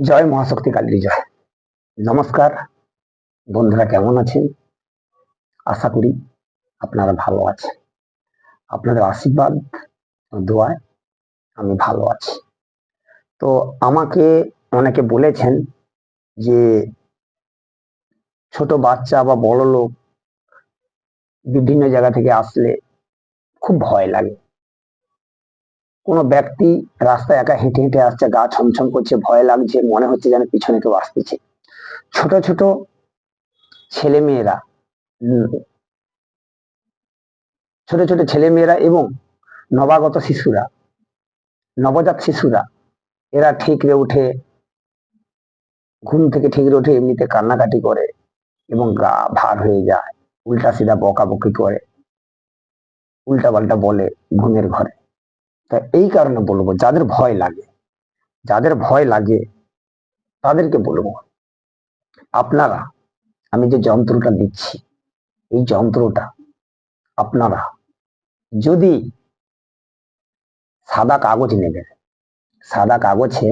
জয় মহাশক্তি কালীর জয়। নমস্কার, বন্ধুরা কেমন আছেন? আশা করি আপনারা ভালো আছেন। আপনাদের আশীর্বাদ, দোয়ায় আমি ভালো আছি। তো আমাকে অনেকে বলেছেন যে ছোট বাচ্চা বা বড় লোক বিভিন্ন জায়গা থেকে আসলে খুব ভয় লাগে। কোনো ব্যক্তি রাস্তায় একা হেঁটে হেঁটে আসছে, গা ছমছম করছে, ভয় লাগছে, মনে হচ্ছে যেন পিছনে কেউ আসতেছে। ছোট ছোট ছেলে মেয়েরা ছোট ছোট ছেলে মেয়েরা এবং নবাগত শিশুরা, নবজাত শিশুরা, এরা ঠিকরে উঠে, ঘুম থেকে ঠিকরে উঠে এমনিতে কান্নাকাটি করে এবং গা ভার হয়ে যায়, উল্টা সিধা বকাবকি করে, উল্টা পাল্টা বলে ঘুমের ঘরে। তা এই কারণে বলব, যাদের ভয় লাগে, যাদের ভয় লাগে, তাদেরকে বলব, আপনারা, আমি যে যন্ত্রটা দিচ্ছি, এই যন্ত্রটা আপনারা যদি সাদা কাগজ নেবেন, সাদা কাগজে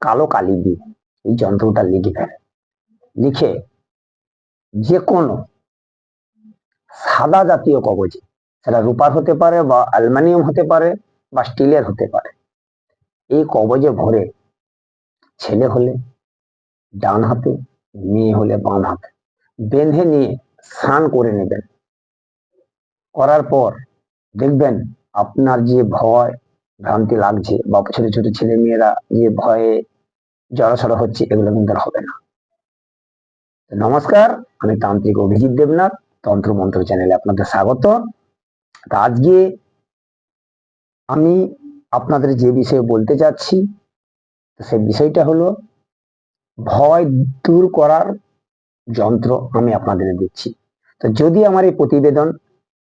কালো কালি দিয়ে এই যন্ত্রটা লিখবেন লিখে যে কোনো সাদা জাতীয় কাগজে, সেটা রূপার হতে পারে বা অ্যালুমিনিয়াম হতে পারে বা স্টিলের হতে পারে। এই কবজে ভরে ছেলে হলে ডান হাতে, মেয়ে হলে বাম হাতে। বেঁধে নিয়ে স্নান করে নেবেন। করার পর দেখবেন আপনার যে ভয়, ভ্রান্তি লাগছে বা ছোট ছোট ছেলে মেয়েরা যে ভয়ে জড়সড় হচ্ছে, এগুলো কিন্তু হবে না। নমস্কার, আমি তান্ত্রিক অভিজিৎ দেবনাথ তন্ত্র মন্ত্র চ্যানেলে আপনাদের স্বাগত। আজকে আমি আপনাদের যে বিষয়ে বলতে চাচ্ছি সে বিষয়টা হলো ভয় দূর করার যন্ত্র আমি আপনাদের দিচ্ছি। তো যদি আমার এই প্রতিবেদন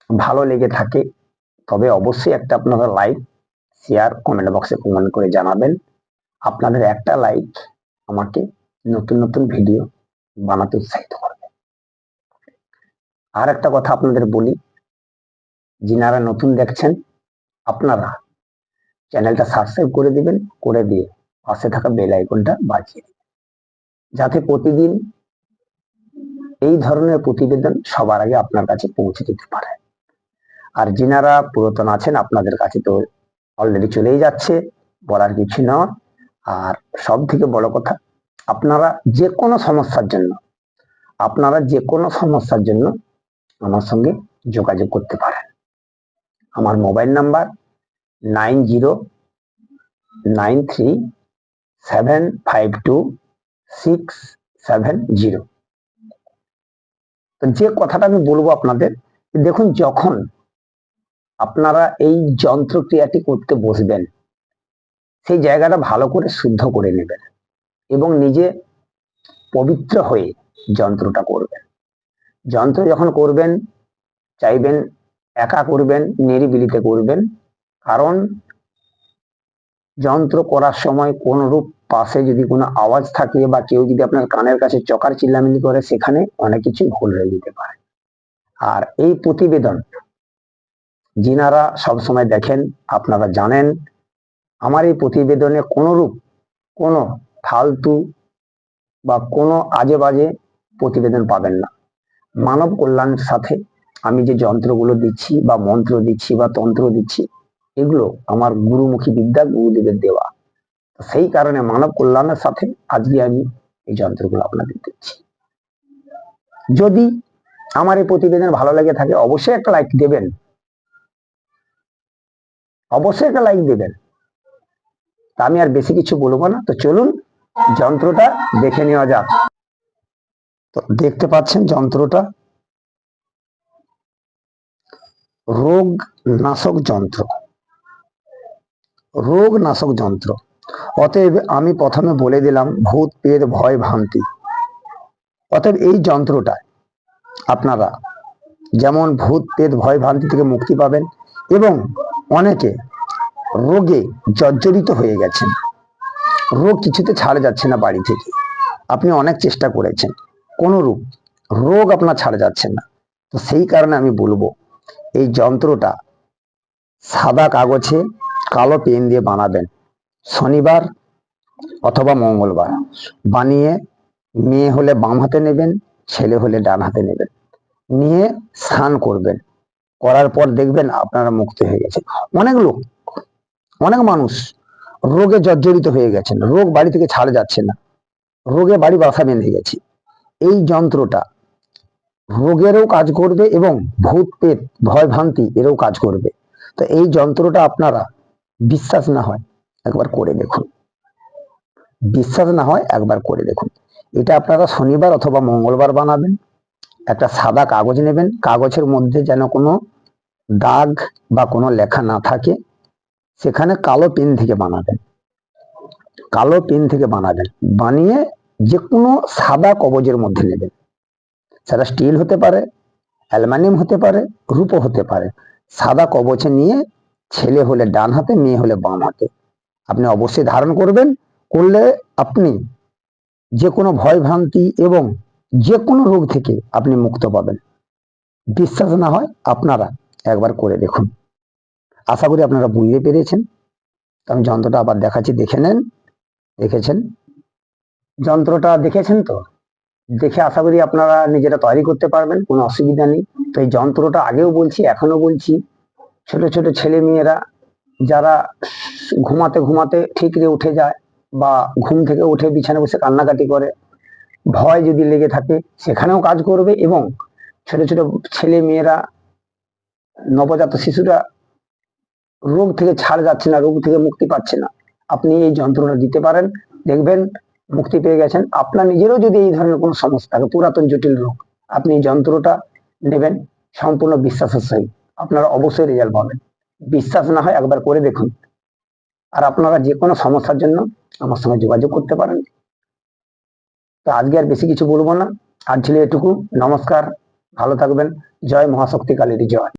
ভালো লেগে থাকে, তবে অবশ্যই একটা আপনারা লাইক শেয়ার কমেন্ট বক্সে কমেন্ট করে জানাবেন। আপনাদের একটা লাইক আমাকে নতুন নতুন ভিডিও বানাতে উৎসাহিত করবে। আর একটা কথা আপনাদের বলি, যিনারা নতুন দেখছেন আপনারা চ্যানেলটা সাবস্ক্রাইব করে দিবেন, করে দিয়ে পাশে থাকা বেল আইকনটা বাজিয়ে দিবেন। যাতে প্রতিদিন এই ধরনের প্রতিবেদন সবার আগে আপনার কাছে পৌঁছে দিতে পারে। আর যিনারা পুরাতন আছেন, আপনাদের কাছে তো অলরেডি চলেই যাচ্ছে, বলার কিছু না আর সব থেকে বড় কথা, আপনারা যে কোনো সমস্যার জন্য, আপনারা যে কোনো সমস্যার জন্য আমার সঙ্গে যোগাযোগ করতে পারেন। আমার mobile number nine zero nine three seven five two six seven zero. তো যে কথাটা আমি বলব আপনাদের, দেখুন যখন আপনারা এই যন্ত্রক্রিয়াটি করতে বসবেন, সেই জায়গাটা ভালো করে শুদ্ধ করে নেবেন এবং নিজে পবিত্র হয়ে যন্ত্রটা করবেন। যন্ত্র যখন করবেন, চাইবেন একা করবেন, নিরিবিলিতে করবেন। কারণ যন্ত্র করার সময় কোন রূপ পাশে যদি কোনো আওয়াজ থাকে বা কেউ যদি আপনার কানের কাছে চকার চিল্লামিলি করে, সেখানে অনেক কিছু ভুল হয়ে যেতে পারে। আর এই প্রতিবেদন যিনারা সবসময় দেখেন, আপনারা জানেন, আমার এই প্রতিবেদনে কোনোরূপ কোনো ফালতু বা কোনো আজে বাজে প্রতিবেদন পাবেন না। মানব কল্যাণের সাথে আমি যে যন্ত্রগুলো দিচ্ছি বা মন্ত্র দিচ্ছি বা তন্ত্র দিচ্ছি, এগুলো আমার গুরুমুখী বিদ্যা গুরুদেবের দেওয়া। সেই কারণে মানব কল্যাণের সাথে আজকে আমি এই যন্ত্রগুলো আপনাদের দিচ্ছি। যদি আমার এই প্রতিবেদন ভালো লেগে থাকে, অবশ্যই একটা লাইক দেবেন। অবশ্যই একটা লাইক দেবেন। তা আমি আর বেশি কিছু বলব না। তো চলুন, যন্ত্রটা দেখে নেওয়া যাক। তো দেখতে পাচ্ছেন যন্ত্রটা। রোগ নাশক যন্ত্র। রোগ নাশক যন্ত্র। অতএব আমি প্রথমে বলে দিলাম, ভূত পেদ ভয়, ভ্রান্তি। অতএব এই যন্ত্রটা আপনারা যেমন ভূত পেদ ভয়, ভ্রান্তি থেকে মুক্তি পাবেন এবং অনেকে রোগে জর্জরিত হয়ে গেছেন। রোগ কিছুতে ছাড়া যাচ্ছে না বাড়ি থেকে। আপনি অনেক চেষ্টা করেছেন। কোনো রূপ রোগ আপনার ছাড়া যাচ্ছে না। তো সেই কারণে আমি বলব এই যন্ত্রটা সাদা কাগজে কালো পেন দিয়ে বানাবেন। শনিবার অথবা মঙ্গলবার। বানিয়ে মেয়ে হলে বাম হাতে নেবেন, ছেলে হলে ডান হাতে নেবেন। নিয়ে স্নান করবেন। করার পর দেখবেন আপনারা মুক্ত হয়ে গেছে। অনেক লোক, অনেক মানুষ রোগে জর্জরিত হয়ে গেছেন। রোগ বাড়ি থেকে ছাড় যাচ্ছে না। রোগে বাড়ি বাসা বেঁধে গেছে। এই যন্ত্রটা রোগেরও কাজ করবে এবং ভূত পেট ভয় ভ্রান্তি এরও কাজ করবে। তো এই যন্ত্রটা আপনারা বিশ্বাস না হয় একবার করে দেখুন। বিশ্বাস না হয় একবার করে দেখুন। এটা আপনারা শনিবার অথবা মঙ্গলবার বানাবেন, একটা সাদা কাগজ নেবেন, কাগজের মধ্যে যেন কোনো দাগ বা কোনো লেখা না থাকে, সেখানে কালো পেন থেকে বানাবেন। কালো পেন থেকে বানাবেন। বানিয়ে যে কোনো সাদা কবজের মধ্যে নেবেন। সেটা স্টিল হতে পারে, অ্যালুমিনিয়াম হতে পারে রূপো হতে পারে। সাদা কবচে নিয়ে ছেলে হলে ডান হাতে, মেয়ে হলে বাম হাতে। আপনি অবশ্যই ধারণ করবেন, করলে আপনি যে কোনো ভয় ভ্রান্তি এবং যে কোনো রোগ থেকে আপনি মুক্ত পাবেন। বিশ্বাস না হয় আপনারা একবার করে দেখুন। আশা করি আপনারা বুঝতে পেরেছেন। আমি যন্ত্রটা আবার দেখাচ্ছি, দেখে নেন, দেখেছেন? যন্ত্রটা দেখেছেন তো? দেখে আশা করি আপনারা নিজেরা তৈরি করতে পারবেন, কোনো অসুবিধা নেই। তো এই যন্ত্রটা আগেও বলছি এখনও বলছি। ছোট ছোট ছেলে মেয়েরা যারা ঘুমাতে ঘুমাতে ঠিকরে উঠে যায় বা ঘুম থেকে উঠে বিছানা বসে কান্নাকাটি করে, ভয় যদি লেগে থাকে, সেখানেও কাজ করবে এবং ছোট ছোট ছেলে মেয়েরা, নবজাত শিশুরা রোগ থেকে ছাড় যাচ্ছে না, রোগ থেকে মুক্তি পাচ্ছে না। আপনি এই যন্ত্রণা দিতে পারেন, দেখবেন মুক্তি পেয়ে গেছেন। আপনার নিজেরও যদি এই ধরনের কোনো সমস্যা থাকে, পুরাতন জটিল রোগ, আপনি যন্ত্রটা নেবেন, সম্পূর্ণ বিশ্বাসের সহিত। আপনারা অবশ্যই রেজাল্ট পাবেন। বিশ্বাস না হয় একবার করে দেখুন। আর আপনারা যে কোনো সমস্যার জন্য আমার সঙ্গে যোগাযোগ করতে পারেন। তো আজকে আর বেশি কিছু বলব না। আর ছিল এটুকু। নমস্কার। ভালো থাকবেন। জয় মহাশক্তি কালীর জয়।